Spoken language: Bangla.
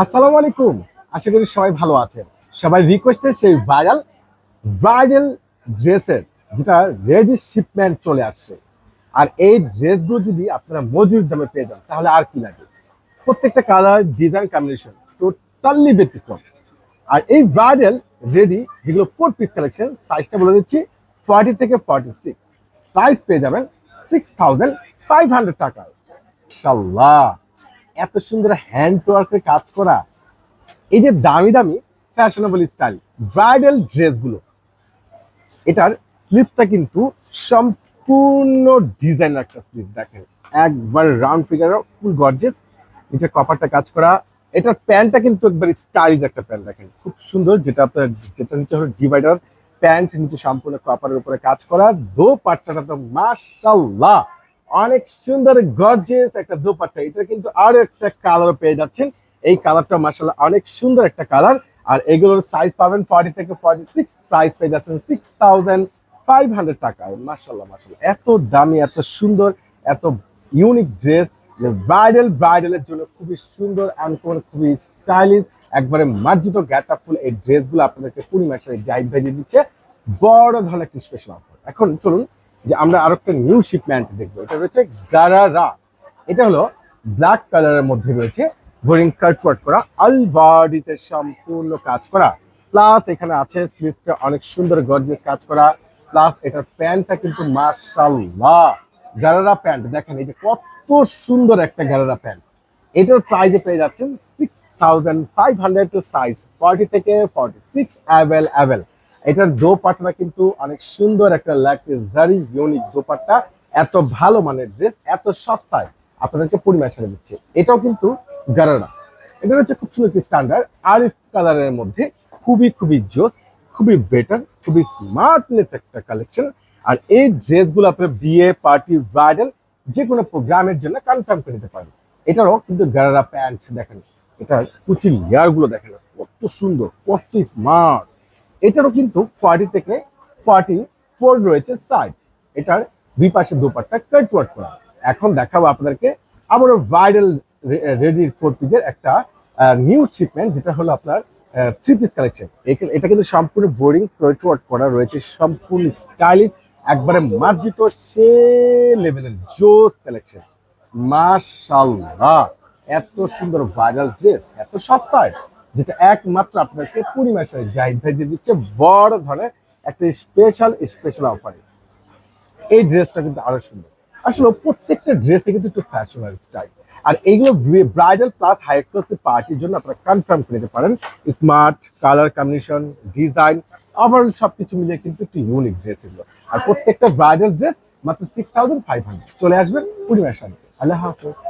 আসসালামু আলাইকুম। আশা করি সবাই ভালো আছেন। সবাই রিকোয়েস্টে সেই ভাইরাল ব্রাইডাল ড্রেসের যেটা রেডি শিপমেন্ট চলে আসছে। আর এই ড্রেসগুলো যদি আপনারা মজুর দামে পেয়ে যান, তাহলে আর কি লাগে? প্রত্যেকটা কালার ডিজাইন কম্বিনেশন টোটালি ব্যতিক্রম। আর এই ব্রাইডাল রেডি যেগুলো ফোর পিস কালেকশন সাইজটা বলে দিচ্ছি ফর্টি থেকে ফর্টি সিক্স প্রাইস পেয়ে যাবেন সিক্স থাউজেন্ড ফাইভ হান্ড্রেড টাকায়। ইনশাল্লাহ এত সুন্দর হ্যান্ড ওয়ার্কের কাজ করা। এই যে দামি দামি ফ্যাশনেবল স্টাইল ব্রাইডাল ড্রেসগুলো এটার স্লিপটা কিন্তু সম্পূর্ণ ডিজাইন একটা স্লিপ দেখেন। একবার রাউন্ড ফিগার ফুল গর্জেস নিচে কপারটা কাজ করা। এটার প্যান্টটা কিন্তু একবার স্টাইলিশ একটা প্যান্ট দেখেন। খুব সুন্দর যেটা আপনার, যেটা নিচে হলো ডিভাইডার প্যান্ট নিচে সম্পূর্ণ কপারের উপরে কাজ করা। দো পাট্টাটা তো মাশাল্লাহ অনেক সুন্দর গর্জিয়াস একটা দোপাট্টা। এটা কিন্তু আরও একটা কালার পেয়ে যাচ্ছেন। এই কালারটা মাশাল্লাহ অনেক সুন্দর একটা কালার আর এগুলোর সাইজ পাবেন ফর্টি থেকে ফর্টি সিক্স প্রাইস পেয়ে যাচ্ছেন সিক্স থাউজেন্ড ফাইভ হান্ড্রেড টাকা মাশাল্লাহ মাশাল্লাহ এত দামি, এত সুন্দর, এত ইউনিক ড্রেস ব্রাইডাল ব্রাইডালের জন্য খুবই সুন্দর আনকমন খুবই স্টাইলিশ একবারে মার্জিত গ্যাটা ফুল এই ড্রেসগুলো আপনাদেরকে পূর্ণিমাসের জাহিদ ভেজে দিচ্ছে। বড় ধরনের একটি স্পেশাল অফার এখন চলুন যে আমরা আরও একটা নিউ শিপমেন্ট দেখব। এটা রয়েছে গারারা এটা হলো ব্ল্যাক কালারের মধ্যে রয়েছে বোরিং কাটওয়ার্ক করা আল বডিতে সম্পূর্ণ কাজ করা। প্লাস এখানে আছে স্লিভটা অনেক সুন্দর গর্জিয়াস কাজ করা। প্লাস এটার প্যান্টটা কিন্তু মার্শাল্লাহ গারারা প্যান্ট, দেখেন এই যে কত সুন্দর একটা গারারা প্যান্ট। এটার প্রাইজে পেয়ে যাচ্ছেন six thousand five hundred two size forty থেকে ফর্টি সিক্স অ্যাভেল অ্যাভেল এটার দোপাট্টা কিন্তু অনেক সুন্দর একটা লাক্সারি ইউনিক দোপাট্টা। এত ভালো মানের ড্রেস এত সস্তায় আপনাদেরকে পরিমাণ সারে দিচ্ছে এটাও কিন্তু গারারা। এটা হচ্ছে খুব সুন্দর একটি স্ট্যান্ডার্ড আরিফ কালারের মধ্যে খুবই খুবই জোস, খুবই বেটার খুবই স্মার্টনেস একটা কালেকশন আর এই ড্রেসগুলো আপনার বিয়ে পার্টি ব্রাইডাল যে কোনো প্রোগ্রামের জন্য কনফার্ম করে নিতে পারেন। এটারও কিন্তু গারারা প্যান্ট দেখেন। এটার কুচি লেয়ারগুলো দেখেন। কত সুন্দর, কত স্মার্ট এটারও কিন্তু ফর্টি থেকে ফর্টি ফোর রয়েছে সাইজ এটার দুই পাশে দুপাট্টা কাট ওয়ার্ক করা। এখন দেখাবো আপনাদেরকে আবারও ভাইরাল রেডি ফোর পিসের একটা নিউ শিপমেন্ট যেটা হলো আপনার থ্রি পিস কালেকশন এটা কিন্তু সম্পূর্ণ বোরিং কাট ওয়ার্ক করা রয়েছে, সম্পূর্ণ স্টাইলিশ একবারে মার্জিত সে লেভেলের জোস কালেকশন মাশাল্লাহ এত সুন্দর ভাইরাল ড্রেস এত সস্তায়। যেটা একমাত্র আপনাকে পূর্ণিমাসের জাহিদ ভাই দিয়ে দিচ্ছে, বড় ধরনের একটা স্পেশাল স্পেশাল অফারে এই ড্রেসটা কিন্তু আরও সুন্দর। আসলে প্রত্যেকটা ড্রেসে কিন্তু একটু ফ্যাশনাল স্টাইল আর এইগুলো ব্রাইডাল প্লাস হাই পার্টির জন্য আপনারা কনফার্ম করে পারেন। Smart colour combination design overall সবকিছু মিলিয়ে কিন্তু একটু ইউনিক ড্রেস এগুলো। আর প্রত্যেকটা ব্রাইডাল ড্রেস মাত্র সিক্স থাউজেন্ড ফাইভ চলে আসবেন পূর্ণিমার সাথে আল্লাহ হাফেজ।